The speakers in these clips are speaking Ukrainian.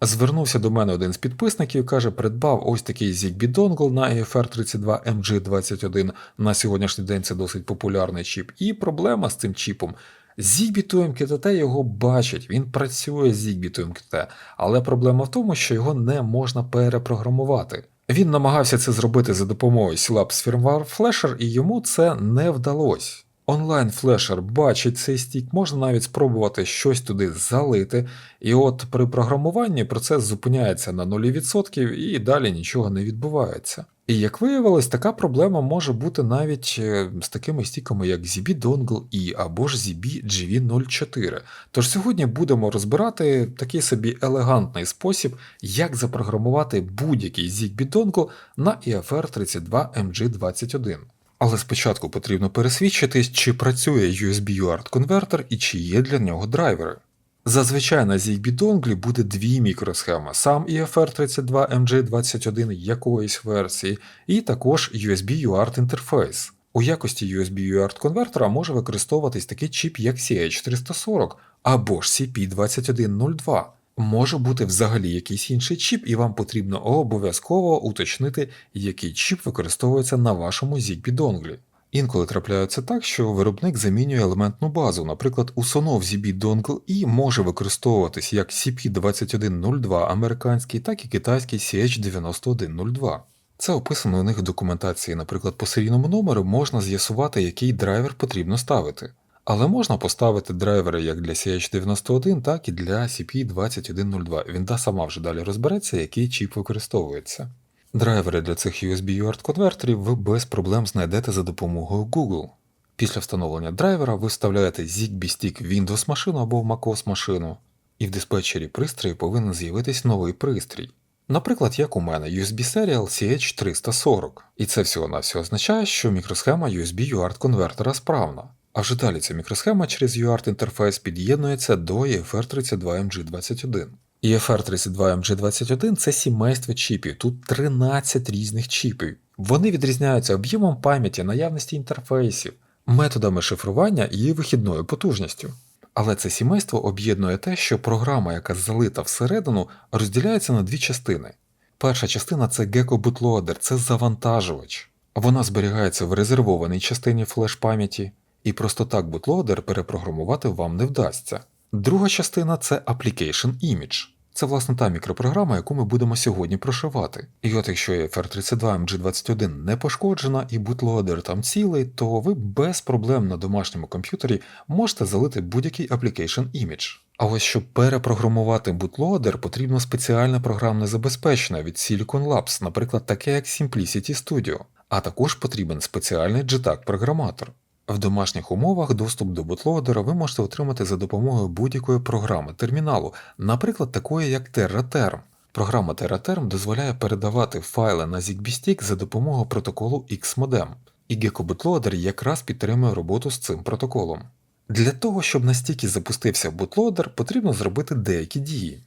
Звернувся до мене один з підписників, каже, придбав ось такий ZigBee Dongle на EFR 32 MG21. На сьогоднішній день це досить популярний чіп. І проблема з цим чіпом. ZigBee to MQTT його бачить, він працює з ZigBee to MQTT, але проблема в тому, що його не можна перепрограмувати. Він намагався це зробити за допомогою Syllabs Firmware Flasher, і йому це не вдалося. Онлайн флешер бачить цей стік, можна навіть спробувати щось туди залити, і от при програмуванні процес зупиняється на 0% і далі нічого не відбувається. І як виявилось, така проблема може бути навіть е, з такими стіками, як ZB Dongle E або ж ZB GV04. Тож сьогодні будемо розбирати такий собі елегантний спосіб, як запрограмувати будь-який ZigBee Dongle на EFR 32 MG21. Але спочатку потрібно пересвідчитись, чи працює USB UART конвертер і чи є для нього драйвери. Зазвичай на ZigBee Dongle буде дві мікросхеми, сам EFR32MG21 якоїсь версії, і також USB UART інтерфейс. У якості USB UART конвертера може використовуватись такий чіп, як CH340 або ж CP2102. Може бути взагалі якийсь інший чіп, і вам потрібно обов'язково уточнити, який чіп використовується на вашому ZigBee донглі. Інколи трапляється так, що виробник замінює елементну базу, наприклад, у Sonos ZB Dongle E може використовуватись як CP2102 американський, так і китайський CH9102. Це описано у них в документації, наприклад, по серійному номеру можна з'ясувати, який драйвер потрібно ставити. Але можна поставити драйвери як для CH91, так і для CP2102. Вінда сама вже далі розбереться, який чіп використовується. Драйвери для цих USB UART конвертерів ви без проблем знайдете за допомогою Google. Після встановлення драйвера ви вставляєте ZigBee в Windows машину або в MacOS машину, і в диспетчері пристрою повинен з'явитись новий пристрій. Наприклад, як у мене USB Serial CH340, і це всього-навсього означає, що мікросхема USB UART конвертера справна. А вже далі ця мікросхема через UART інтерфейс під'єднується до EFR32MG21. EFR32MG21 це сімейство чіпів, тут 13 різних чіпів. Вони відрізняються об'ємом пам'яті, наявності інтерфейсів, методами шифрування і вихідною потужністю. Але це сімейство об'єднує те, що програма, яка залита всередину, розділяється на дві частини. Перша частина це Gecko Bootloader, це завантажувач. Вона зберігається в резервованій частині флеш-пам'яті, і просто так бутлодер перепрограмувати вам не вдасться. Друга частина це Application Image. Це власне та мікропрограма, яку ми будемо сьогодні прошивати. І от якщо FR32 MG21 не пошкоджена і бутлодер там цілий, то ви без проблем на домашньому комп'ютері можете залити будь-який Application Image. А ось щоб перепрограмувати бутлодер, потрібно спеціальне програмне забезпечення від Silicon Labs, наприклад, таке як Simplicity Studio, а також потрібен спеціальний JTAG-програматор. В домашніх умовах доступ до бутлодера ви можете отримати за допомогою будь-якої програми терміналу, наприклад, такої як TerraTerm. Програма TerraTerm дозволяє передавати файли на ZigBee Stick за допомогою протоколу XModem, і Gecko Bootloader якраз підтримує роботу з цим протоколом. Для того, щоб настільки запустився бутлодер, потрібно зробити деякі дії.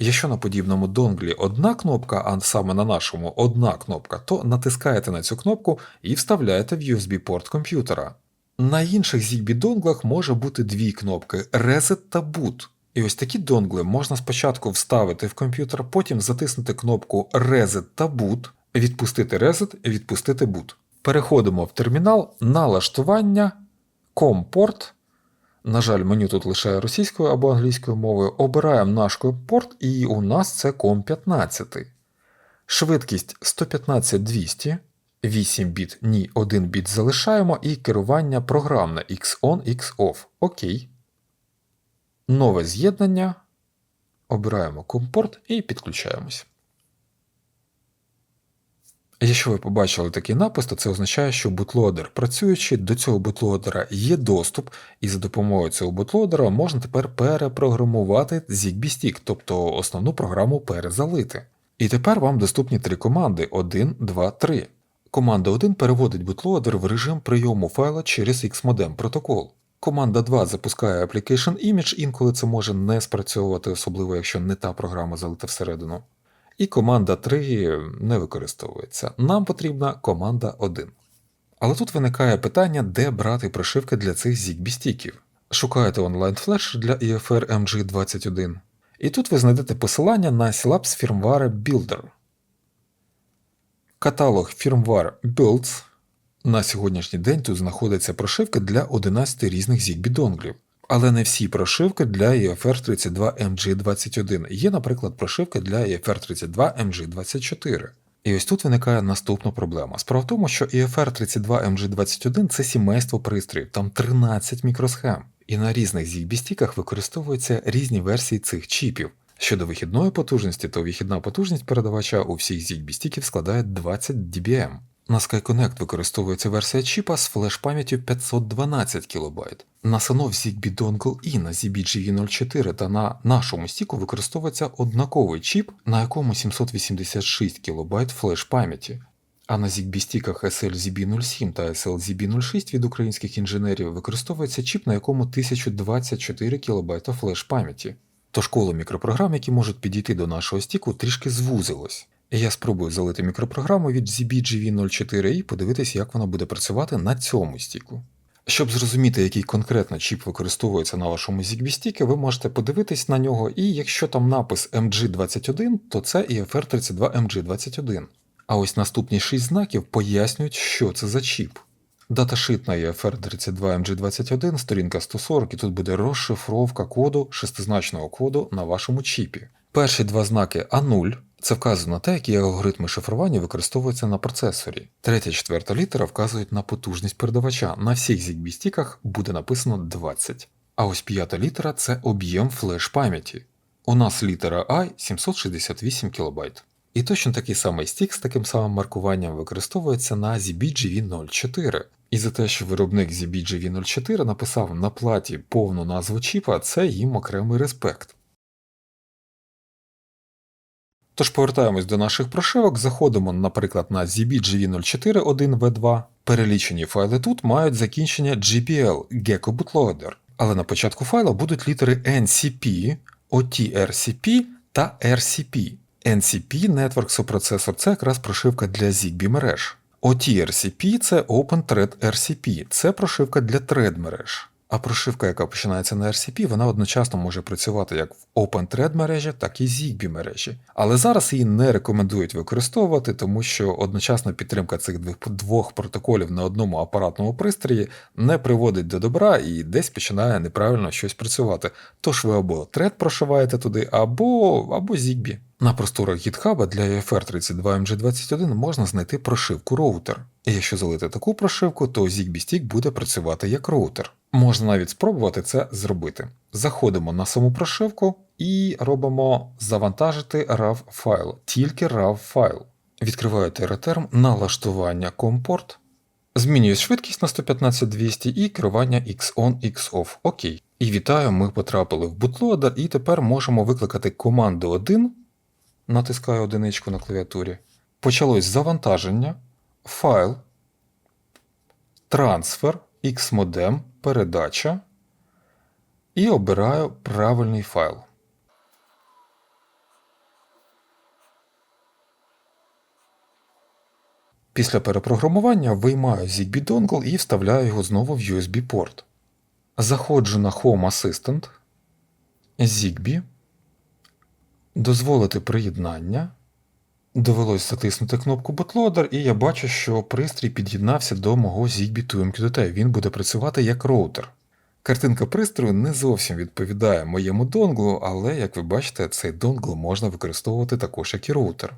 Якщо на подібному донглі одна кнопка, а саме на нашому одна кнопка, то натискаєте на цю кнопку і вставляєте в USB-порт комп'ютера. На інших ZigBee донглах може бути дві кнопки Reset та Boot. І ось такі донгли можна спочатку вставити в комп'ютер, потім затиснути кнопку Reset та Boot, відпустити Reset, відпустити Boot. Переходимо в термінал, налаштування, COM-порт. На жаль, меню тут лише російською або англійською мовою. Обираємо наш порт, і у нас це COM15. Швидкість 115-200. 8 біт, ні, 1 біт залишаємо і керування програмне X-on, X-off. Окей. Нове з'єднання. Обираємо компорт і підключаємось. Якщо ви побачили такий напис, то це означає, що бутлодер працюючи, до цього бутлодера є доступ, і за допомогою цього бутлодера можна тепер перепрограмувати ZigBee Stick, тобто основну програму перезалити. І тепер вам доступні три команди: 1, 2, 3. Команда 1 переводить бутлодер в режим прийому файла через XModem протокол. Команда 2 запускає Application Image, інколи це може не спрацьовувати, особливо якщо не та програма залита всередину. І команда 3 не використовується. Нам потрібна команда 1. Але тут виникає питання, де брати прошивки для цих ZigBee стіків. Шукаєте онлайн флеш для EFR MG21. І тут ви знайдете посилання на Syllabs Firmware Builder. Каталог Firmware Builds. На сьогоднішній день тут знаходяться прошивки для 11 різних ZigBee донглів. Але не всі прошивки для EFR 32 MG21. Є, наприклад, прошивки для EFR 32 MG24. І ось тут виникає наступна проблема. Справа в тому, що EFR 32 MG21 це сімейство пристроїв, там 13 мікросхем. І на різних ZigBee-стіках використовуються різні версії цих чіпів. Щодо вихідної потужності, то вихідна потужність передавача у всіх ZigBee-стіків складає 20 dBm. На SkyConnect використовується версія чіпа з флеш-пам'яттю 512 кБ. На Sanov ZigBee Dongle і на ZBGV04 та на нашому стіку використовується однаковий чіп, на якому 786 кБ флеш-пам'яті. А на ZigBee-стіках SLZB07 та SLZB06 від українських інженерів використовується чіп, на якому 1024 кБ флеш-пам'яті. Тож коло мікропрограм, які можуть підійти до нашого стіку, трішки звузилось. Я спробую залити мікропрограму від ZBGV04 і подивитись, як вона буде працювати на цьому стіку. Щоб зрозуміти, який конкретно чіп використовується на вашому ZigBee стіки, ви можете подивитись на нього, і якщо там напис MG21, то це EFR32MG21. А ось наступні 6 знаків пояснюють, що це за чіп. Даташит на EFR32MG21, сторінка 140, і тут буде розшифровка коду шестизначного коду на вашому чіпі. Перші два знаки А0 це вказано на те, які алгоритми шифрування використовуються на процесорі. Третя четверта літера вказують на потужність передавача. На всіх ZigBee стіках буде написано 20. А ось п'ята літера це об'єм флеш пам'яті. У нас літера I 768 кБ. І точно такий самий стік з таким самим маркуванням використовується на ZBGV04. І за те, що виробник ZBGV04 написав на платі повну назву чіпа, це їм окремий респект. Тож повертаємось до наших прошивок, заходимо, наприклад, на ZBGV041V2. Перелічені файли тут мають закінчення GPL Gecko Bootloader, але на початку файла будуть літери NCP, OTRCP та RCP. NCP Network Suppressor – це якраз прошивка для ZigBee мереж. OTRCP це Open Thread RCP, це прошивка для thread мереж. А прошивка, яка починається на RCP, вона одночасно може працювати як в OpenThread мережі, так і ZigBee мережі. Але зараз її не рекомендують використовувати, тому що одночасна підтримка цих двох протоколів на одному апаратному пристрої не приводить до добра і десь починає неправильно щось працювати. Тож ви або Thread прошиваєте туди, або, або ZigBee. На просторах GitHub для EFR32MG21 можна знайти прошивку роутер. І якщо залити таку прошивку, то ZigBee Stick буде працювати як роутер. Можна навіть спробувати це зробити. Заходимо на саму прошивку і робимо завантажити RAW файл, тільки RAW файл. Відкриваю TerraTerm, налаштування компорт, змінюю швидкість на 115200 і керування X-on, X-off. Окей. І вітаю, ми потрапили в bootloader і тепер можемо викликати команду 1. Натискаю одиничку на клавіатурі. Почалось завантаження, файл, трансфер, Xmodem, передача і обираю правильний файл. Після перепрограмування виймаю ZigBee Dongle і вставляю його знову в USB порт. Заходжу на Home Assistant, ZigBee, дозволити приєднання. Довелось затиснути кнопку Bootloader, і я бачу, що пристрій під'єднався до мого ZigBee 2 MQTT. Він буде працювати як роутер. Картинка пристрою не зовсім відповідає моєму донглу, але, як ви бачите, цей донгл можна використовувати також як і роутер.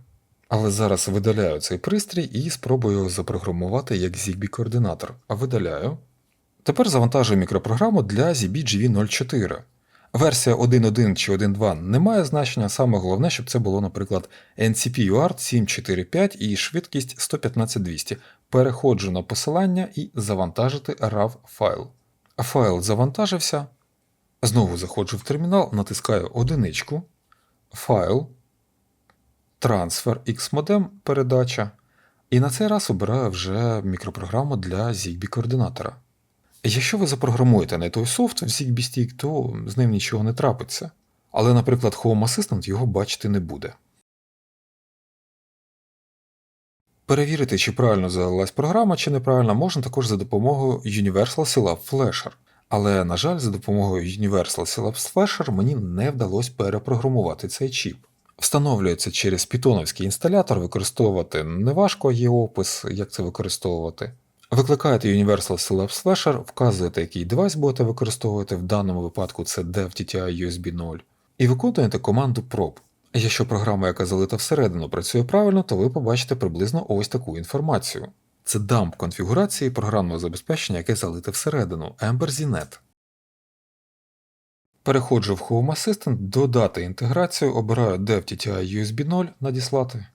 Але зараз видаляю цей пристрій і спробую його запрограмувати як ZigBee-координатор. А видаляю. Тепер завантажую мікропрограму для ZBGV04. Версія 1.1 чи 1.2 не має значення, саме головне, щоб це було, наприклад, NCP UART 745 і швидкість 115200. Переходжу на посилання і завантажити RAW файл. Файл завантажився. Знову заходжу в термінал, натискаю одиничку, файл, трансфер Xmodem передача. І на цей раз обираю вже мікропрограму для ZigBee-координатора. Якщо ви запрограмуєте не той софт в ZigBee то з ним нічого не трапиться. Але, наприклад, Home Assistant його бачити не буде. Перевірити, чи правильно залилась програма, чи неправильно, можна також за допомогою Universal Syllab Flasher. Але, на жаль, за допомогою Universal Syllabus Flasher мені не вдалося перепрограмувати цей чіп. Встановлюється через питоновський інсталятор, використовувати неважко є опис, як це використовувати. Викликаєте Universal Syllabus Flasher, вказуєте, який девайс будете використовувати, в даному випадку це Dev TTI USB 0, і виконуєте команду prop. Якщо програма, яка залита всередину, працює правильно, то ви побачите приблизно ось таку інформацію. Це дамп конфігурації програмного забезпечення, яке залите всередину Ember ZNet. Переходжу в Home Assistant, додати інтеграцію, обираю DevTTI USB 0 надіслати,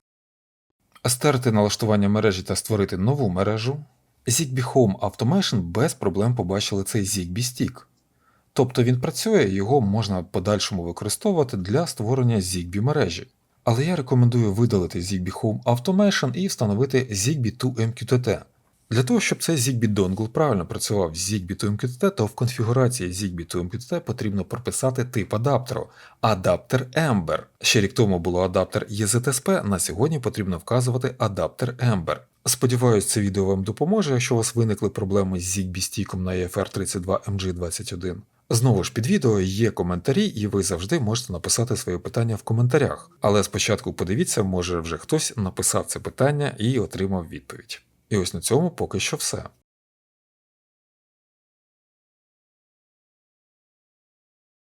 стерти налаштування мережі та створити нову мережу. ZigBee Home Automation без проблем побачили цей ZigBee Stick. Тобто він працює, його можна в подальшому використовувати для створення ZigBee мережі. Але я рекомендую видалити ZigBee Home Automation і встановити ZigBee 2 MQTT. Для того, щоб цей ZigBee Dongle правильно працював з ZigBee 2 MQTT, то в конфігурації ZigBee 2 MQTT потрібно прописати тип адаптеру адаптер Ember. Ще рік тому було адаптер EZSP, на сьогодні потрібно вказувати адаптер Ember. Сподіваюсь, це відео вам допоможе, якщо у вас виникли проблеми з zigbee стійком на EFR32MG21. Знову ж під відео є коментарі, і ви завжди можете написати своє питання в коментарях. Але спочатку подивіться, може вже хтось написав це питання і отримав відповідь. І ось на цьому поки що все.